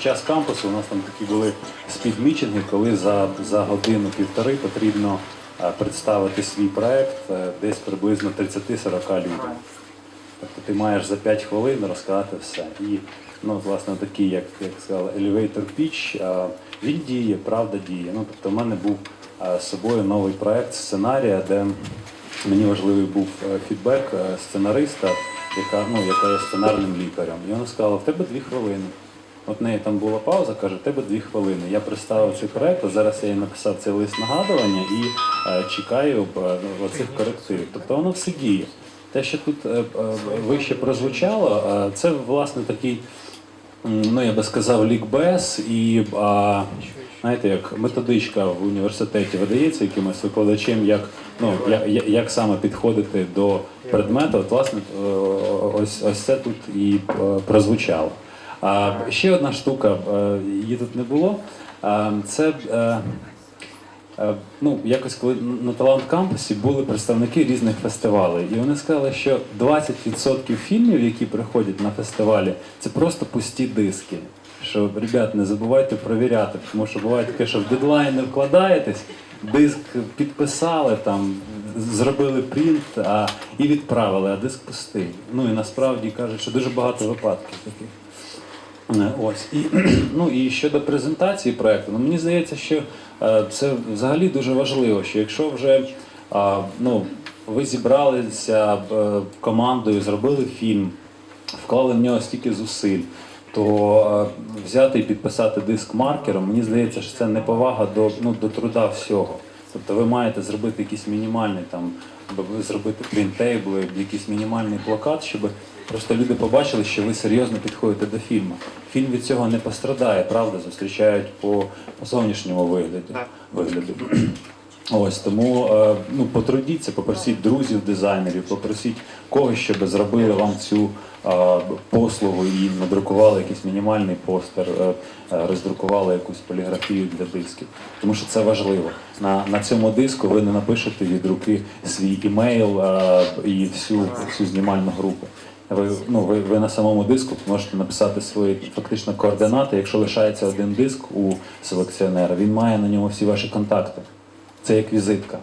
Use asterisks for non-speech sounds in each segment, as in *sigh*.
час кампусу у нас там такі були спідмічинги, коли за, за годину-півтори потрібно е, представити свій проект е, десь приблизно 30-40 людям. Тобто ти маєш за 5 хвилин розказати все. І ну, власне, такий, як, як сказали, elevator pitch, а, він діє, правда діє. Ну, тобто, в мене був з собою новий проект сценарія, де мені важливий був е, фідбек е, сценариста, яка, ну, яка є сценарним лікарем. І вона сказала, в тебе дві хвилини. От неї там була пауза, каже, тебе дві хвилини. Я представив цей проект, а зараз я їй написав цей лист нагадування і е, чекаю е, ну, оцих корективів. Тобто воно все діє. Те, що тут е, е, вище прозвучало, е, це власне такий, ну я би сказав, лікбез і а, знаєте, як методичка в університеті видається якимось викладачем, як, ну, я- я- як саме підходити до предмету. От, власне, е, ось, ось це тут і е, прозвучало. Ще одна штука, е, її тут не було. Це е, Е, Ну, якось коли на талант кампусі були представники різних фестивалей, і вони сказали, що 20% фільмів, які приходять на фестивалі, це просто пусті диски. Що, ребят, не забувайте провіряти, тому що буває таке, що в дедлайн не вкладаєтесь, диск підписали, там, зробили принт а, і відправили, а диск пустий. Ну і насправді кажуть, що дуже багато випадків таких. Е, Ось і *clears throat* ну і щодо презентації проекту, ну мені здається, що е, це взагалі дуже важливо. Що якщо вже ну ви зібралися е, командою, зробили фільм, вклали в нього стільки зусиль, то взяти і підписати диск маркером, мені здається, що це неповага до, ну, до труда всього. Тобто ви маєте зробити якийсь мінімальний там, зробити принтейбли, якийсь мінімальний плакат, щоб просто люди побачили, що ви серйозно підходите до фільму. Фільм від цього не пострадає, правда, зустрічають по, по зовнішньому вигляді. Так. вигляду. Ось тому е, ну потрудіться, попросіть друзів, дизайнерів, попросіть когось, щоб зробили вам цю е, послугу і надрукували якийсь мінімальний постер, е, роздрукували якусь поліграфію для дисків. Тому що це важливо. На, на цьому диску ви не напишете від руки свій імейл і всю, всю знімальну групу. Ви, ну, ви, ви на самому диску можете написати свої фактично координати. Якщо лишається один диск у селекціонера, він має на ньому всі ваші контакти. Це як візитка.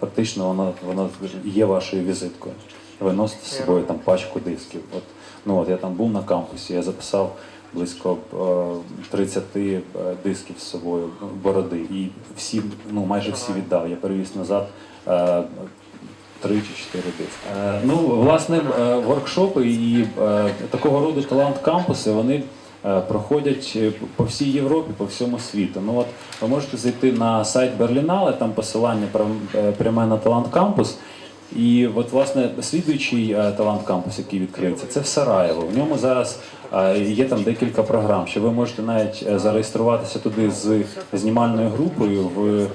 Фактично, воно, воно є вашою візиткою. Ви носите з собою там пачку дисків. От, ну, от я там був на кампусі, я записав близько е, 30 е, дисків з собою, бороди. І всі, ну, майже всі віддав. Я перевіз назад. Три чи чотири диски. Е, ну, власне, е, воркшопи і е, такого роду талант кампуси вони проходять по всій Європі, по всьому світу. Ну от ви можете зайти на сайт Берлінале, там посилання прям- пряме на талант кампус. І от, власне, слідуючий е, талант кампус, який відкриється, це в Сараєво. В ньому зараз є там декілька програм, що ви можете навіть зареєструватися туди з знімальною групою в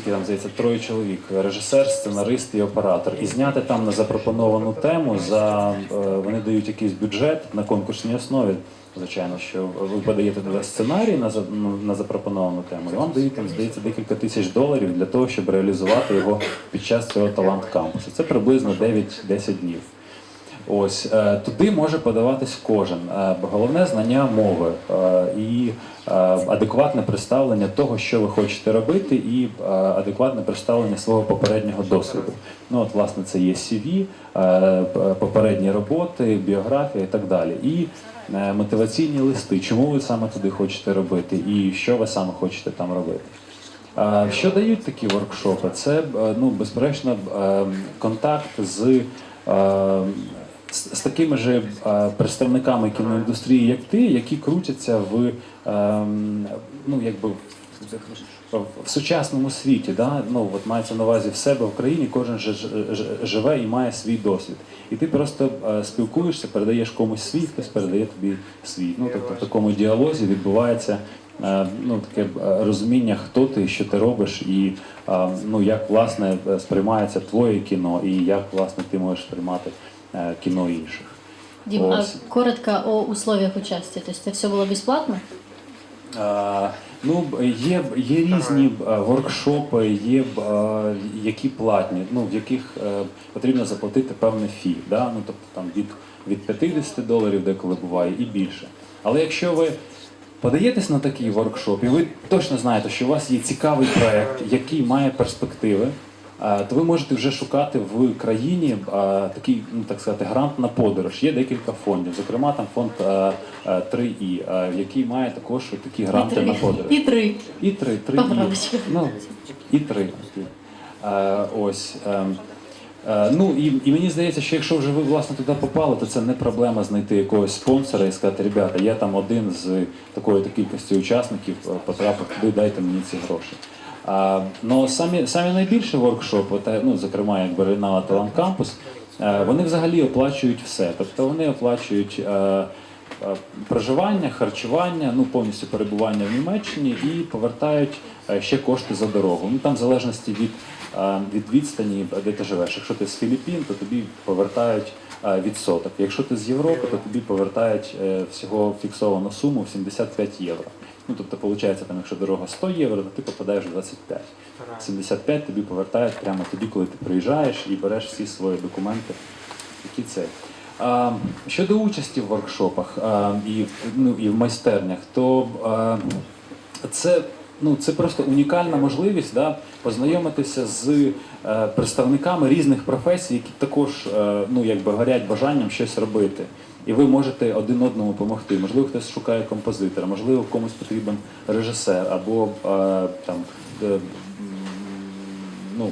скільки там здається, троє чоловік, режисер, сценарист і оператор. І зняти там на запропоновану тему за е, вони дають якийсь бюджет на конкурсній основі. Звичайно, що ви подаєте сценарій на ну, на запропоновану тему, і вам дають там здається декілька тисяч доларів для того, щоб реалізувати його під час цього талант кампусу. Це приблизно 9-10 днів. Ось е, туди може подаватись кожен. Е, Головне знання мови е, і адекватне представлення того, що ви хочете робити, і адекватне представлення свого попереднього досвіду. Ну от власне це є CV, попередні роботи, біографія і так далі. І мотиваційні листи, чому ви саме туди хочете робити, і що ви саме хочете там робити. Що дають такі воркшопи? Це ну, безперечно е, контакт з, е, з, з такими же представниками кіноіндустрії, як ти, які крутяться в, е, ну, якби, в, сучасному світі. Да? Ну, от мається на увазі в себе в країні, кожен же ж- ж- живе і має свій досвід. І ти просто е, спілкуєшся, передаєш комусь свій, хтось передає тобі свій. Ну, тобто в такому діалозі відбувається е, ну, таке е, розуміння, хто ти, що ти робиш, і е, ну, як власне сприймається твоє кіно, і як власне ти можеш сприймати е, кіно інших. Дим, а коротко о условиях участия. То есть это все было бесплатно? Е, Ну, є, є різні е, воркшопи, є які платні, ну, в яких потрібно заплатити певне фі, да? ну, тобто там від, від 50 доларів деколи буває і більше. Але якщо ви подаєтесь на такий воркшоп, і ви точно знаєте, що у вас є цікавий проект, який має перспективи, то ви можете вже шукати в країні такий, ну так сказати, грант на подорож. Є декілька фондів, зокрема там фонд е, е, 3І, е, який має також такі гранти на подорож. І три. І три, три і. Ну, і три. Ось. Е, е, ну і, і мені здається, що якщо вже ви власне туди попали, то це не проблема знайти якогось спонсора і сказати, ребята, я там один з такої то кількості учасників е, потрапив туди, дайте мені ці гроші. А, ну, самі, самі найбільші воркшопи, та, ну, зокрема, як Беринала Талант Кампус, е, вони взагалі оплачують все. Тобто вони оплачують. е, е, Проживання, харчування, ну повністю перебування в Німеччині і повертають е, ще кошти за дорогу. Ну там в залежності від, е, від відстані, де ти живеш. Якщо ти з Філіппін, то тобі повертають відсоток. Якщо ти з Європи, то тобі повертають всього фіксовану суму в 75 євро. Ну тобто, виходить, там, якщо дорога 100 євро, то ти попадаєш в 25. 75 тобі повертають прямо тоді, коли ти приїжджаєш і береш всі свої документи, які це. А, щодо участі в воркшопах а, і, ну, і в майстернях, то а, це, ну, це просто унікальна можливість да, познайомитися з е, представниками різних професій, які також е, ну, якби горять бажанням щось робити. І ви можете один одному допомогти. Можливо, хтось шукає композитора, можливо, комусь потрібен режисер або е, там. е, ну,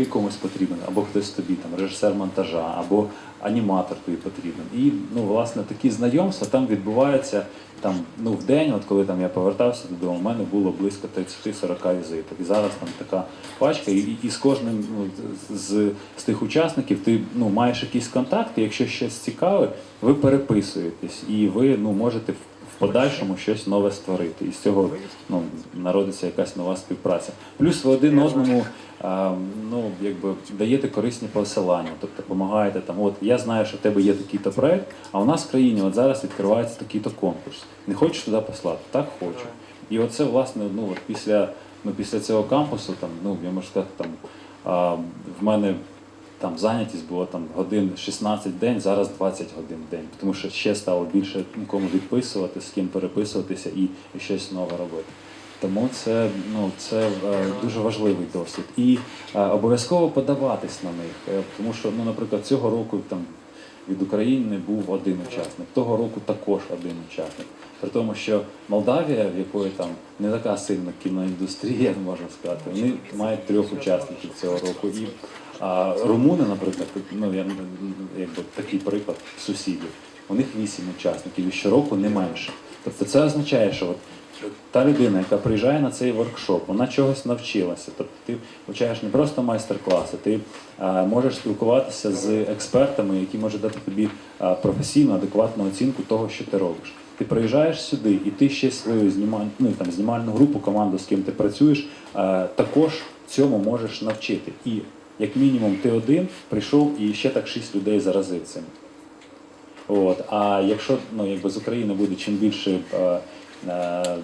ти комусь потрібен, або хтось тобі, там, режисер монтажа, або аніматор тобі потрібен. І ну, власне такі знайомства там відбуваються там, ну, в день, от коли там я повертався додому, у мене було близько 30-40 візиток. І зараз там така пачка, і, і з кожним ну, з, з тих учасників ти ну, маєш якісь контакти, якщо щось цікаве, ви переписуєтесь і ви ну, можете подальшому щось нове створити. І з цього ну, народиться якась нова співпраця. Плюс ви один одному а, ну, якби, даєте корисні посилання, тобто допомагаєте там, от я знаю, що в тебе є такий-то проект, а у нас в країні от зараз відкривається такий-то конкурс. Не хочеш туди послати? Так хочу. І оце, власне, ну, от після, ну, після цього кампусу, там, ну, я можу сказати, там, а, в мене там зайнятість була там годин 16 в день, зараз 20 годин в день, тому що ще стало більше кому відписувати, з ким переписуватися і, і щось нове робити. Тому це, ну, це е, дуже важливий досвід. І е, обов'язково подаватись на них, е, тому що, ну, наприклад, цього року там від України був один учасник, того року також один учасник. При тому, що Молдавія, в якої там не така сильна кіноіндустрія, *laughs* можна сказати, вони мають трьох учасників цього року. І а, румуни, наприклад, ну я якби такий приклад сусідів. У них вісім учасників і щороку не менше. Тобто це означає, що от та людина, яка приїжджає на цей воркшоп, вона чогось навчилася. Тобто ти вивчаєш не просто майстер-класи, ти а, можеш спілкуватися з експертами, які можуть дати тобі а, професійну, адекватну оцінку того, що ти робиш. Ти приїжджаєш сюди, і ти ще свою знімаль... ну, там, знімальну групу, команду, з ким ти працюєш, а, також цьому можеш навчити. І як мінімум ти один прийшов і ще так шість людей заразив цим. От. А якщо ну, якби з України буде чим більше е, е,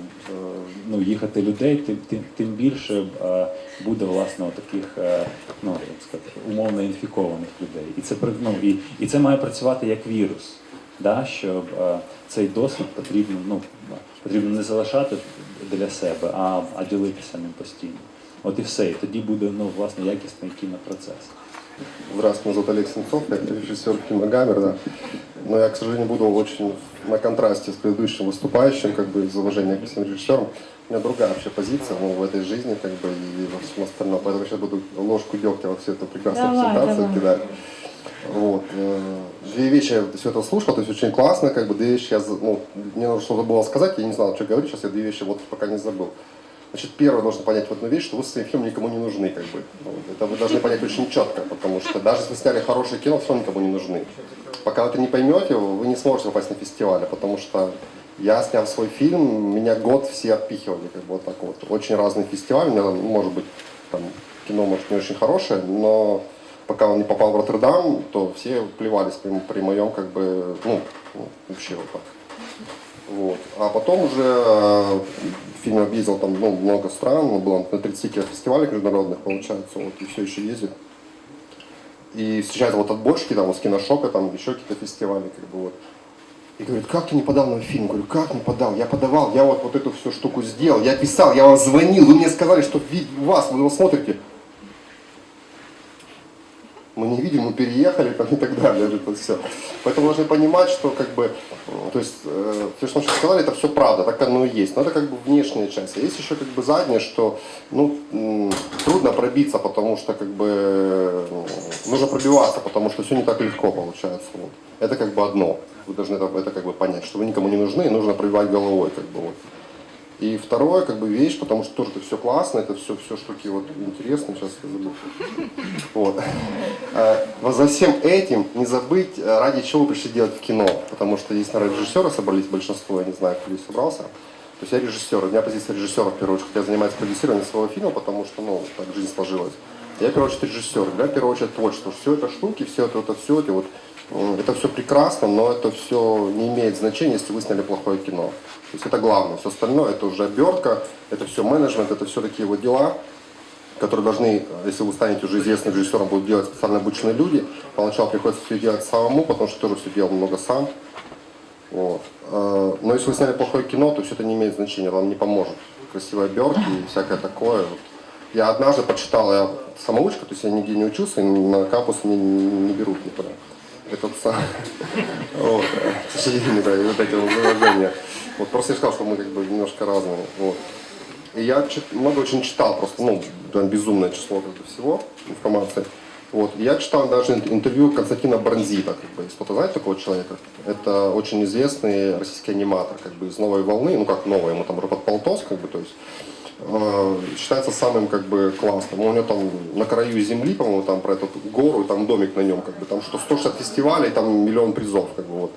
ну, їхати людей, тим, тим, тим більше е, буде власне таких е, ну, як сказати, умовно інфікованих людей. І це, ну, і, і це має працювати як вірус. Да? Що е, цей досвід потрібно, ну, потрібно не залишати для себе, а, а ділитися ним постійно. От і все. І тоді буде ну, власне якісний кінопроцес. Здравствуйте, меня зовут Олег Сенцов, я режиссер кино «Гаммер», да. Но я, к сожалению, буду очень на контрасте с предыдущим выступающим, как бы из уважения к всем режиссерам. У меня другая вообще позиция ну, в этой жизни, как бы, и во всем остальном. Поэтому я сейчас буду ложку дегтя во всю эту прекрасную Давай, презентацию давай. кидать. Вот. э, Две вещи я все это слушал, то есть очень классно, как бы две вещи я, за- ну, мне нужно что-то было сказать, я не знал, что говорить, сейчас я две вещи вот пока не забыл. Значит, первое, нужно понять в одну вещь, что вы своим фильмом никому не нужны, как бы. Вот. Это вы должны понять очень четко, потому что даже если вы сняли хорошее кино, все никому не нужны. Пока вы это не поймете, вы не сможете попасть на фестиваль, потому что я снял свой фильм, меня год все отпихивали, как бы вот так вот. Очень разные фестивали, у меня, ну, может быть, там, кино, может, не очень хорошее, но пока он не попал в Роттердам, то все плевались при, при моем, как бы, ну, ну, вообще вот так. Вот. А потом уже фильм объездил там ну, много стран, ну, было на 30 фестивалях международных, получается, вот, и все еще ездит. И встречаются вот отборщики, там, с киношока, там, еще какие-то фестивали, как бы вот. И говорит, как ты не подал на фильм? Говорю, как не подал? Я подавал, я вот, вот эту всю штуку сделал, я писал, я вам звонил, вы мне сказали, что у вас, вы его смотрите. Не видим, мы переехали там и так далее, это все. Поэтому должны понимать, что как бы, э, то есть, э, все, что мы сказали, это все правда, так оно и есть. Но это как бы внешняя часть. А есть еще как бы задняя, что, ну, трудно пробиться, потому что как бы э, нужно пробиваться, потому что все не так легко получается. Вот. Это как бы одно. Вы должны это, это как бы понять, что вы никому не нужны, и нужно пробивать головой, как бы вот. И второе, как бы вещь, потому что тоже это все классно, это все, все штуки вот интересные, сейчас я забыл. Вот. Э, вот за всем этим не забыть, э, ради чего вы пришли делать в кино. Потому что здесь, наверное, режиссеры собрались большинство, я не знаю, кто здесь собрался. То есть я режиссер, у меня позиция режиссера в первую очередь. Я занимаюсь продюсированием своего фильма, потому что, ну, так жизнь сложилась. Я в первую очередь режиссер, для в первую очередь творчество. Все это штуки, все это, это все эти вот, это все прекрасно, но это все не имеет значения, если вы сняли плохое кино. То есть это главное. Все остальное это уже обертка, это все менеджмент, это все такие вот дела, которые должны, если вы станете уже известным режиссером, будут делать специально обученные люди. Поначалу приходится все делать самому, потому что тоже все делал много сам. Вот. Э, Но если вы сняли плохое кино, то все это не имеет значения, вам не поможет. Красивые обертки и всякое такое. Я однажды почитал, я самоучка, то есть я нигде не учился, и на кампус меня не берут никуда. Это вот сам. Вот. Да, вот эти выражения. Вот просто я сказал, что мы как бы немножко разные. Вот. И я чит- много очень читал, просто, ну, безумное число как бы, всего информации. Вот. И Я читал даже ин- интервью Константина Бронзита, как бы, кто-то знает такого человека. Это очень известный российский аниматор, как бы, из новой волны, ну как новый, ему там под полтос, как бы, то есть считается самым как бы классным. У него там на краю земли, по-моему, там про эту гору, там домик на нем, как бы, там что 160 фестивалей, там миллион призов, как бы вот.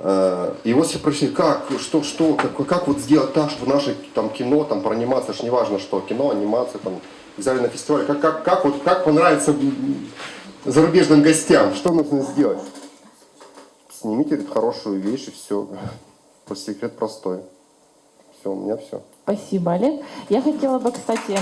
Э, И его все спросили, как, что, что, как, как вот сделать так, чтобы наше там кино, там про анимацию, не важно что, кино, анимация, там, взяли на фестиваль, как, как, как, вот, как понравится зарубежным гостям, что нужно сделать? Снимите говорит, хорошую вещь и все. Секрет простой. Все, у меня все. Спасибо, Олег. Я хотела бы, кстати, э,